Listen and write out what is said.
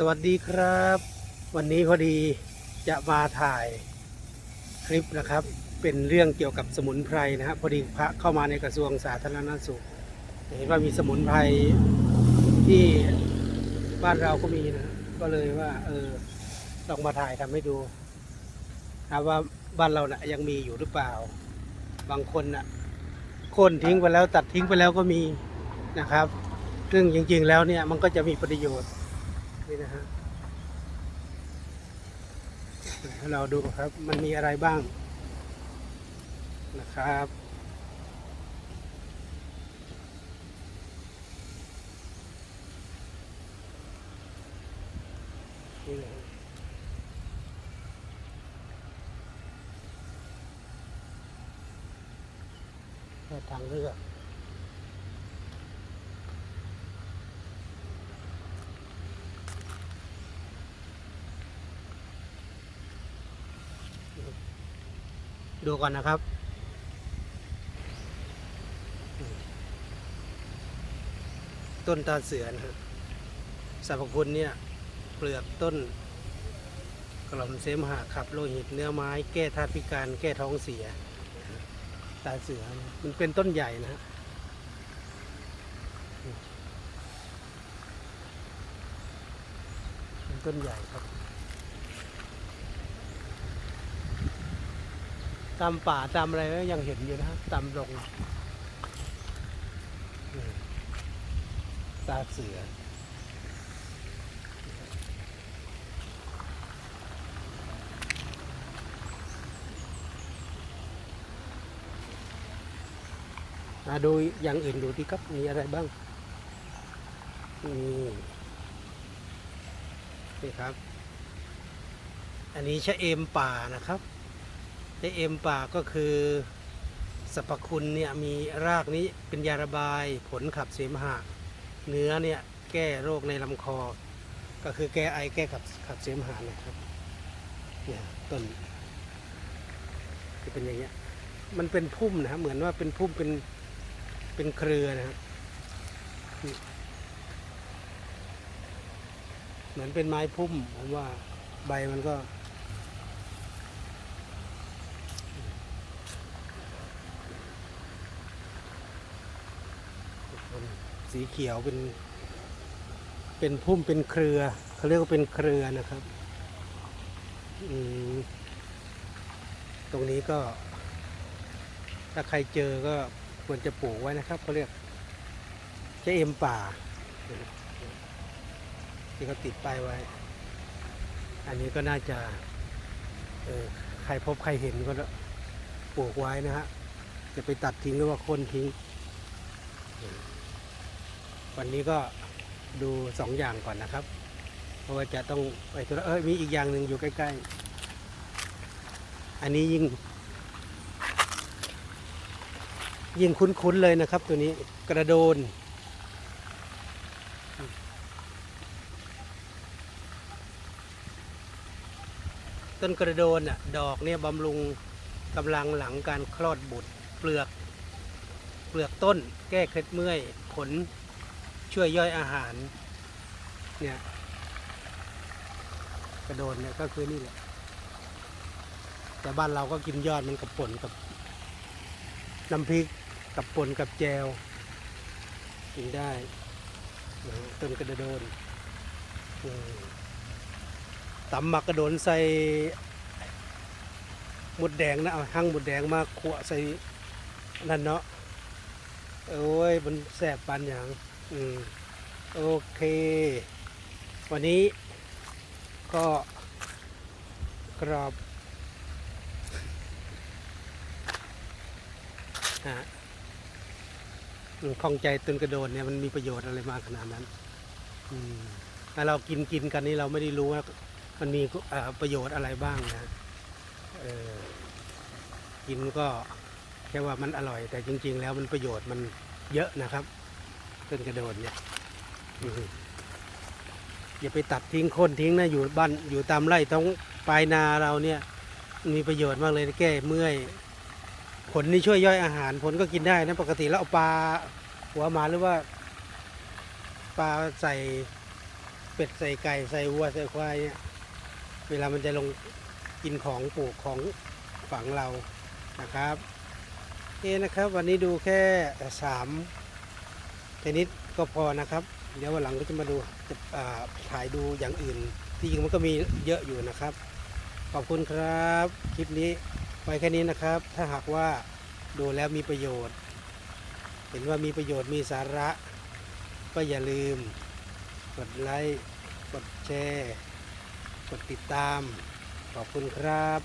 สวัสดีครับ วันนี้พอดีจะมาถ่ายคลิปนะครับ เป็นเรื่องเกี่ยวกับสมุนไพรนะครับพอดีพระเข้ามาในกระทรวงสาธารณสุขเห็นว่ามีสมุนไพรที่บ้านเราก็มีนะก็เลยว่า เออลองมาถ่ายทำให้ดูนะว่าบ้านเรานะ่ะยังมีอยู่หรือเปล่า บางคนน่ะคนทิ้งไปแล้วตัดทิ้งไปแล้วก็มีนะครับ ซึ่งจริง ๆ แล้วเนี่ยมันก็จะมีประโยชน์ นี่นะฮะให้เราดูครับมันมีอะไรบ้างนะครับนี่นะฮะแค่ทางเลือก ดูก่อนนะครับ ต้นตาเสือนะสรรพคุณเนี่ย เปลือกต้น กล่อมเสมหะขับโลหิตเนื้อไม้ แก้ธาตุพิการ แก้ท้องเสีย ตาเสือนมันเป็นต้นใหญ่นะฮะเป็นต้นใหญ่ครับ ตามป่าตามอะไรก็ยังเห็นอยู่นะครับตามลงตาเสือมาดูอย่างอื่นดูที่ครับมีอะไรบ้างนี่นี่ครับ อันนี้ชะเอมป่านะครับ ชะเอ็มป่าก็คือสรรพคุณเนี่ยมีรากนี้เป็นยาระบายผลขับเสมหะ เนื้อเนี่ยแก้โรคในลำคอ ก็คือแก้ไอแก้ขับขับเสมหะนะครับเนี่ยต้นจะเป็นอย่างเงี้ยมันเป็นพุ่มนะครับเหมือนว่าเป็นพุ่มเป็นเป็นเครือนะครับเหมือนเป็นไม้พุ่มผมว่าใบมันก็ สีเขียวเป็น เป็นพุ่มเป็นเครือเขาเรียกว่าเป็นเครือนะครับตรงนี้ก็ ถ้าใครเจอก็ควรจะปลูกไว้นะครับเขาเรียกเจเอ็มป่าที่เขาติดป้ายไว้ อันนี้ก็น่าจะออใครพบใครเห็นก็ปลูกไว้นะฮะจะไปตัดทิ้งหรือว่าคนทิ้ง วันนี้ก็ดูสองอย่างก่อนนะครับ เพราะว่าจะต้องไปธุระเอ้ยมีอีกอย่างหนึ่งอยู่ใกล้ ๆ อันนี้ยิ่ง ยิ่งคุ้นๆเลยนะครับ ตัวนี้กระโดน ต้นกระโดนอะดอกเนี่ยบำรุงกำลังหลังการคลอดบุตรเปลือก เปลือกต้น แก้เคล็ดเมื่อยผล ช่วยย่อยอาหารเนี่ยกระโดนเนี่ยก็คือนี่แหละ แต่บ้านเราก็กินยอดมันกับป่นกับน้ำพริกกับป่นกับแจว กินได้ต้นกระโดนตำหมักกระโดนใส่หมดแดงนะเอาหั่งหมดแดงมาขวใส่นั่นเนาะโอ้ยมันแสบปานอย่าง อืมโอเค วันนี้ก็กรอบฮะอืมข้องใจตุนกระโดดเนี่ยมันมีประโยชน์อะไรมากขนาดนั้น อืมถ้าเรากินกินกันนี่เราไม่ได้รู้ว่ามันมีประโยชน์อะไรบ้างนะเออกินก็แค่ว่ามันอร่อย แต่จริง ๆ แล้วมันประโยชน์มันเยอะนะครับ ต้นกระโดดเนี่ยอย่าไปตัดทิ้งคนทิ้งนะอยู่บ้านอยู่ตามไร่ท้องปลายนาเราเนี่ยมีประโยชน์มากเลยแก้เมื่อย ผลนี่ช่วยย่อยอาหาร ผลก็กินได้นะปกติแล้วเอาปลาหัวหมาหรือว่า ปลาใส่เป็ดใส่ไก่ใส่วัวใส่ควายเนี่ยเวลามันจะลงกินของปลูกของฝังเรานะครับโอเคนะครับ วันนี้ดูแค่สาม ชนิดก็พอนะครับ เดี๋ยววันหลังก็จะมาดูจะถ่ายดูอย่างอื่น ที่จริงมันก็มีเยอะอยู่นะครับ ขอบคุณครับ คลิปนี้ไว้แค่นี้นะครับ ถ้าหากว่าดูแล้วมีประโยชน์ เห็นว่ามีประโยชน์มีสาระ ก็อย่าลืม กดไลค์ กดแชร์ กดติดตาม ขอบคุณครับ